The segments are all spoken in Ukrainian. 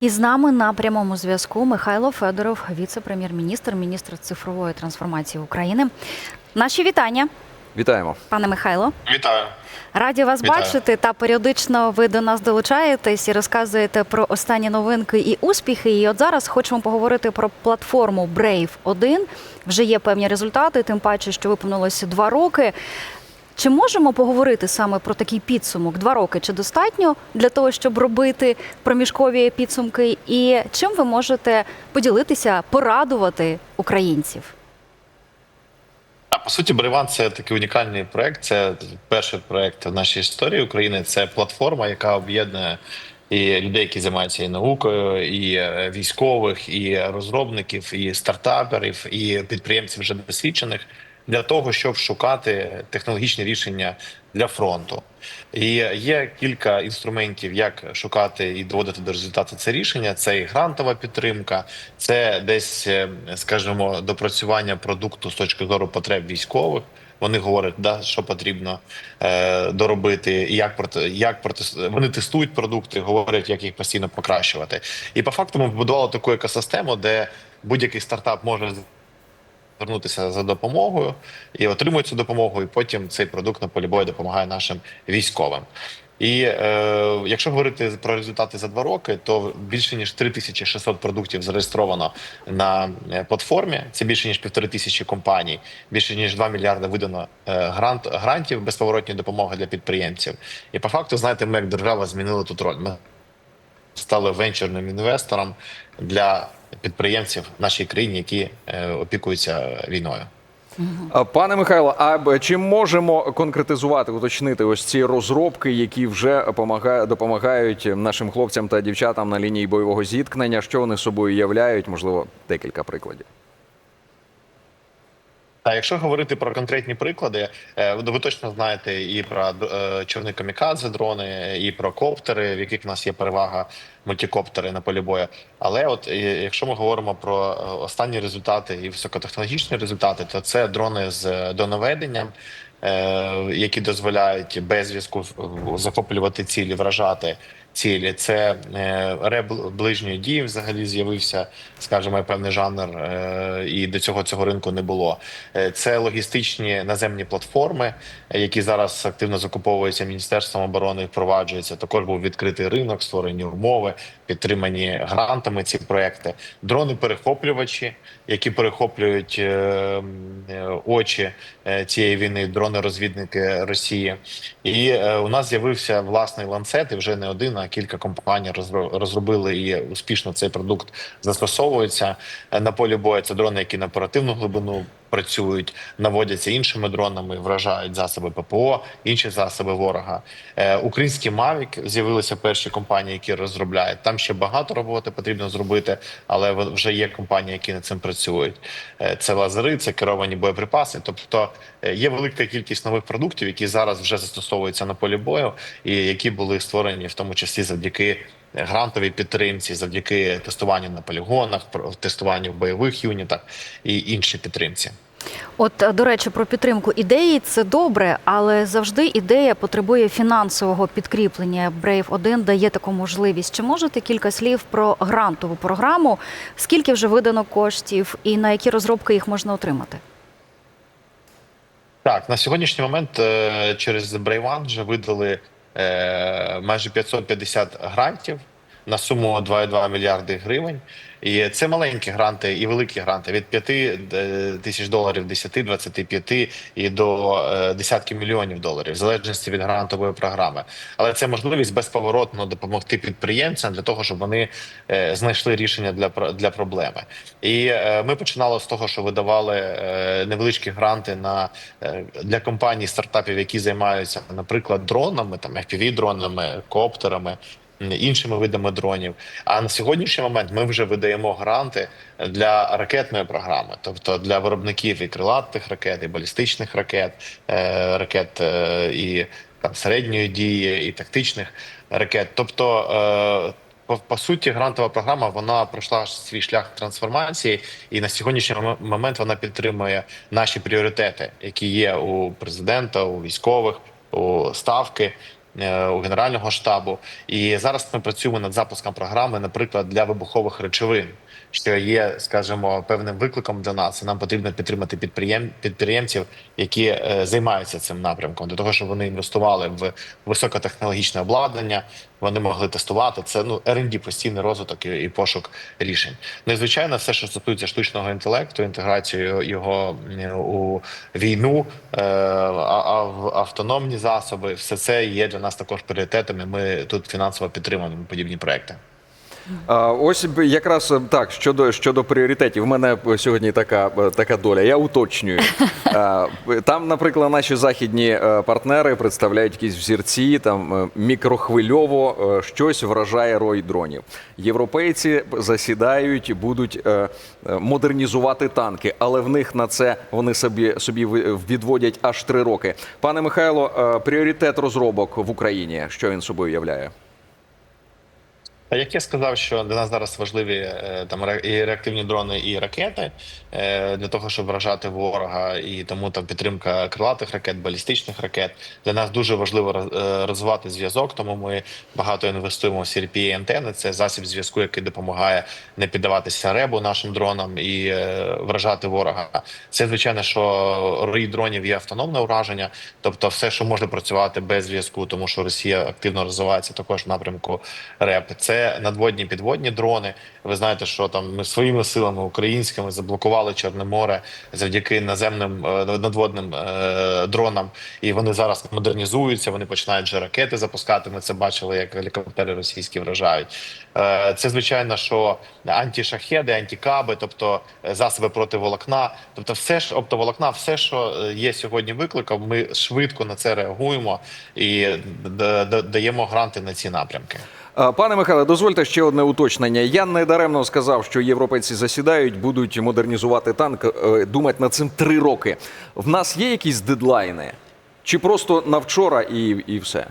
І з нами на прямому зв'язку Михайло Федоров, віце-прем'єр-міністр, міністр цифрової трансформації України. Наші вітання, Вітаємо. пане Михайло. Вітаю. Раді вас Вітаю. бачити. Та періодично ви до нас долучаєтесь і розказуєте про останні новинки і успіхи. І от зараз хочемо поговорити про платформу Brave 1. Вже є певні результати, тим паче, що виповнилося два роки. Чи можемо поговорити саме про такий підсумок? Два роки чи достатньо для того, щоб робити проміжкові підсумки? І чим ви можете поділитися, порадувати українців? По суті, Брейван це такий унікальний проект. Це перший проект в нашій історії України. Це платформа, яка об'єднує і людей, які займаються і наукою, і е, військових, і розробників, і стартаперів, і підприємців вже досвідчених для того, щоб шукати технологічні рішення для фронту. І є кілька інструментів, як шукати і доводити до результату це рішення. Це і грантова підтримка, це десь, е, скажімо, допрацювання продукту з точки зору потреб військових. Вони говорять, да, що потрібно е, доробити, як проти як проти вони тестують продукти, говорять, як їх постійно покращувати. І по факту ми побудували таку екосистему, де будь-який стартап може звернутися за допомогою і отримує цю допомогу, і потім цей продукт на полі бою допомагає нашим військовим. І е, якщо говорити про результати за два роки, то більше ніж 3600 продуктів зареєстровано на е, платформі. Це більше ніж півтори тисячі компаній, більше ніж 2 мільярди видано е, грант грантів безповоротної допомоги для підприємців. І по факту, знаєте, ми як держава змінили тут роль. Ми стали венчурним інвестором для підприємців в нашій країні, які е, опікуються війною. Пане Михайло, а чи можемо конкретизувати, уточнити ось ці розробки, які вже допомагають нашим хлопцям та дівчатам на лінії бойового зіткнення? Що вони собою являють? Можливо, декілька прикладів. А якщо говорити про конкретні приклади, е, ви точно знаєте і про е, чорні камікадзе дрони, і про коптери, в яких в нас є перевага мультикоптери на полі бою. Але от е, якщо ми говоримо про останні результати і високотехнологічні результати, то це дрони з донаведенням. е, Які дозволяють без зв'язку захоплювати цілі, вражати цілі, це е, реб ближньої дії взагалі з'явився, скажімо, певний жанр, е, і до цього цього ринку не було. Е, Це логістичні наземні платформи, які зараз активно закуповуються міністерством оборони і впроваджуються. Також був відкритий ринок, створені умови, підтримані грантами ці проекти. Дрони перехоплювачі, які перехоплюють очі цієї війни, дрони-розвідники Росії. І у нас з'явився власний ланцет, і вже не один, а кілька компаній розро- розробили і успішно цей продукт застосовується на полі бою. Це дрони, які на оперативну глибину працюють, наводяться іншими дронами, вражають засоби ППО, інші засоби ворога. Е, Українські Mavic з'явилися перші компанії, які розробляють. Там ще багато роботи потрібно зробити, але вже є компанії, які над цим працюють. Е, Це лазери, це керовані боєприпаси. Тобто е, є велика кількість нових продуктів, які зараз вже застосовуються на полі бою, і які були створені в тому числі завдяки. Грантовій підтримці завдяки тестуванню на полігонах, тестуванню в бойових юнітах і іншій підтримці. От, е, до речі, про підтримку ідеї це добре, але завжди ідея потребує фінансового підкріплення. Brave 1 дає таку можливість. Чи можете кілька слів про грантову програму? Скільки вже видано коштів і на які розробки їх можна отримати? Так, на сьогоднішній момент е, через Брейван вже видали майже 550 грантів на суму 2,2 мільярди гривень. І це маленькі гранти і великі гранти від 5 е, тисяч доларів, 10, 25 і до е, десятків мільйонів доларів, в залежності від грантової програми. Але це можливість безповоротно допомогти підприємцям для того, щоб вони е, знайшли рішення для для проблеми. І ми починали з того, що видавали невеличкі гранти на для компаній стартапів, які займаються, наприклад, дронами, там fpv дронами коптерами. Іншими видами дронів. А на сьогоднішній момент ми вже видаємо гранти для ракетної програми, тобто для виробників і крилатих ракет, і балістичних ракет, е, ракет е, і там середньої дії, і тактичних ракет. Тобто, е, по, по суті, грантова програма вона пройшла свій шлях трансформації, і на сьогоднішній момент вона підтримує наші пріоритети, які є у президента, у військових, у ставки. Е, у генерального штабу. І зараз ми працюємо над запуском програми, наприклад, для вибухових речовин. Що є, скажімо, певним викликом для нас, і нам потрібно підтримати підприєм... підприємців, які е, займаються цим напрямком, для того, щоб вони інвестували в високотехнологічне обладнання, вони могли тестувати. Це ну R&D, постійний розвиток і, і пошук рішень. Ну і звичайно, все, що стосується штучного інтелекту, інтеграцію його у війну, е, а в автономні засоби, все це є для нас також пріоритетами. Ми тут фінансово підтримуємо подібні проекти. А, ось якраз е, так щодо щодо пріоритетів. У мене е, сьогодні така е, така доля. Я уточнюю. А, Там, наприклад, наші західні партнери представляють якісь взірці, там мікрохвильово щось вражає рой дронів. Європейці засідають, будуть модернізувати танки, але в них на це вони собі собі відводять аж три роки. Пане Михайло, пріоритет розробок в Україні, що він собою являє? Як я сказав, що для нас зараз важливі е, там і реактивні дрони, і ракети е, для того, щоб вражати ворога, і тому там підтримка крилатих ракет, балістичних ракет. Для нас дуже важливо е, розвивати зв'язок, тому ми багато інвестуємо в crpa антени. Це засіб зв'язку, який допомагає не піддаватися ребу нашим дронам і вражати ворога. Це звичайно, що рої дронів є автономне ураження, тобто все, що може працювати без зв'язку, тому що Росія активно розвивається також в напрямку РЕП. Це надводні підводні дрони. Ви знаєте, що там ми своїми силами українськими заблокували Чорне море завдяки наземним е, надводним е, дронам, і вони зараз модернізуються. Вони починають вже ракети запускати. Ми це бачили, як гелікоптери російські вражають. Е, Це звичайно, що антішахеди, антикаби, тобто засоби проти волокна, тобто все ж оптоволокна, все, що є сьогодні викликом, ми швидко на це реагуємо і даємо гранти на ці напрямки. А, Пане Михайле, дозвольте ще одне уточнення. Я не даремно сказав, що європейці засідають, будуть модернізувати танк, е, думати над цим три роки. В нас є якісь дедлайни? Чи просто на вчора і, і все?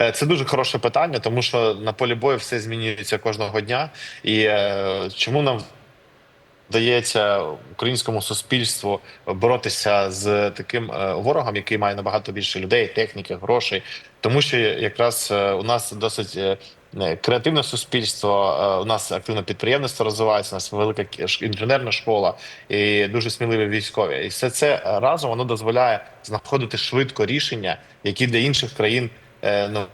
Е, Це дуже хороше питання, тому що на полі бою все змінюється кожного дня. І е, чому нам вдається українському суспільству боротися з таким е, ворогом, який має набагато більше людей, техніки, грошей, тому що якраз е, у нас досить. е, Креативне суспільство, у нас активно підприємництво розвивається, у нас велика інженерна школа і дуже сміливі військові. І все це разом воно дозволяє знаходити швидко рішення, які для інших країн е, ну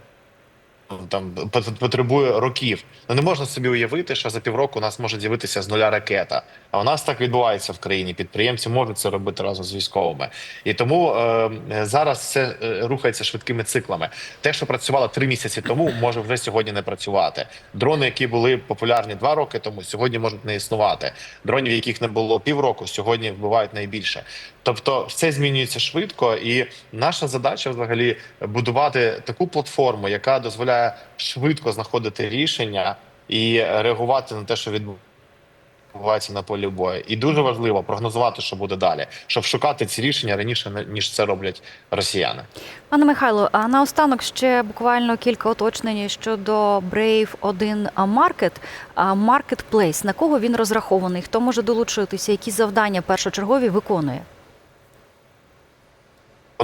там потребує років. Ну не можна собі уявити, що за півроку у нас може з'явитися з нуля ракета. А у нас так відбувається в країні. Підприємці можуть це робити разом з військовими. І тому е, зараз все е, рухається швидкими циклами. Те, що працювало три місяці тому, може вже сьогодні не працювати. Дрони, які були популярні два роки тому, сьогодні можуть не існувати. Дронів, яких не було півроку, сьогодні вбивають найбільше. Тобто, все змінюється швидко, і наша задача взагалі будувати таку платформу, яка дозволяє швидко знаходити рішення і реагувати на те, що відбувається на полі бою. І дуже важливо прогнозувати, що буде далі, щоб шукати ці рішення раніше ніж це роблять росіяни. Пане Михайло, а наостанок ще буквально кілька уточнень щодо Brave 1 Market. Marketplace, на кого він розрахований? Хто може долучитися? Які завдання першочергові виконує?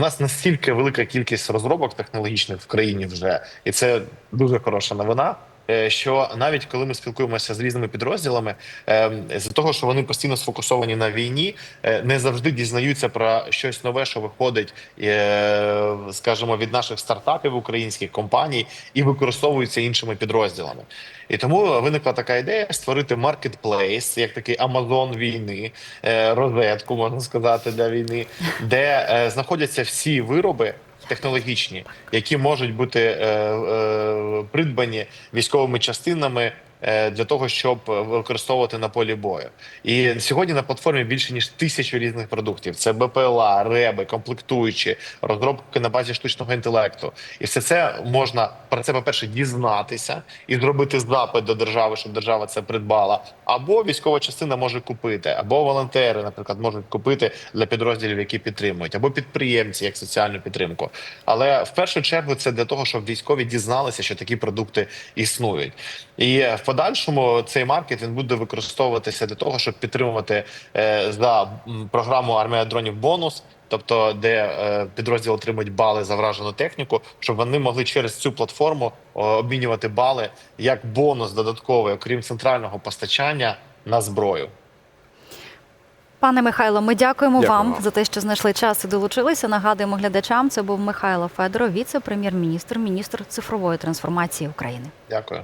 Нас настільки велика кількість розробок технологічних в країні вже, і це дуже хороша новина. Е, Що навіть коли ми спілкуємося з різними підрозділами, ем, з того, що вони постійно сфокусовані на війні, е, не завжди дізнаються про щось нове, що виходить, е, скажімо, від наших стартапів українських компаній і використовується іншими підрозділами. І тому виникла така ідея створити маркетплейс, як такий Амазон війни, е, розетку можна сказати для війни, де е, знаходяться всі вироби. Технологічні, які можуть бути е, е, придбані військовими частинами для того, щоб використовувати на полі бою. І сьогодні на платформі більше ніж тисячу різних продуктів: це БПЛА, реби, комплектуючі, розробки на базі штучного інтелекту. І все це можна про це, по-перше, дізнатися і зробити запит до держави, щоб держава це придбала. Або військова частина може купити, або волонтери, наприклад, можуть купити для підрозділів, які підтримують, або підприємці як соціальну підтримку. Але в першу чергу це для того, щоб військові дізналися, що такі продукти існують. І е, в подальшому цей маркет він буде використовуватися для того, щоб підтримувати е, за програму армія дронів бонус. тобто де е, підрозділ отримують бали за вражену техніку, щоб вони могли через цю платформу обмінювати бали як бонус додатковий, окрім центрального постачання на зброю. Пане Михайло, ми дякуємо Дякую вам вам. за те, що знайшли час і долучилися. Нагадуємо глядачам. Це був Михайло Федоров, віце-прем'єр-міністр, міністр цифрової трансформації України. Дякую.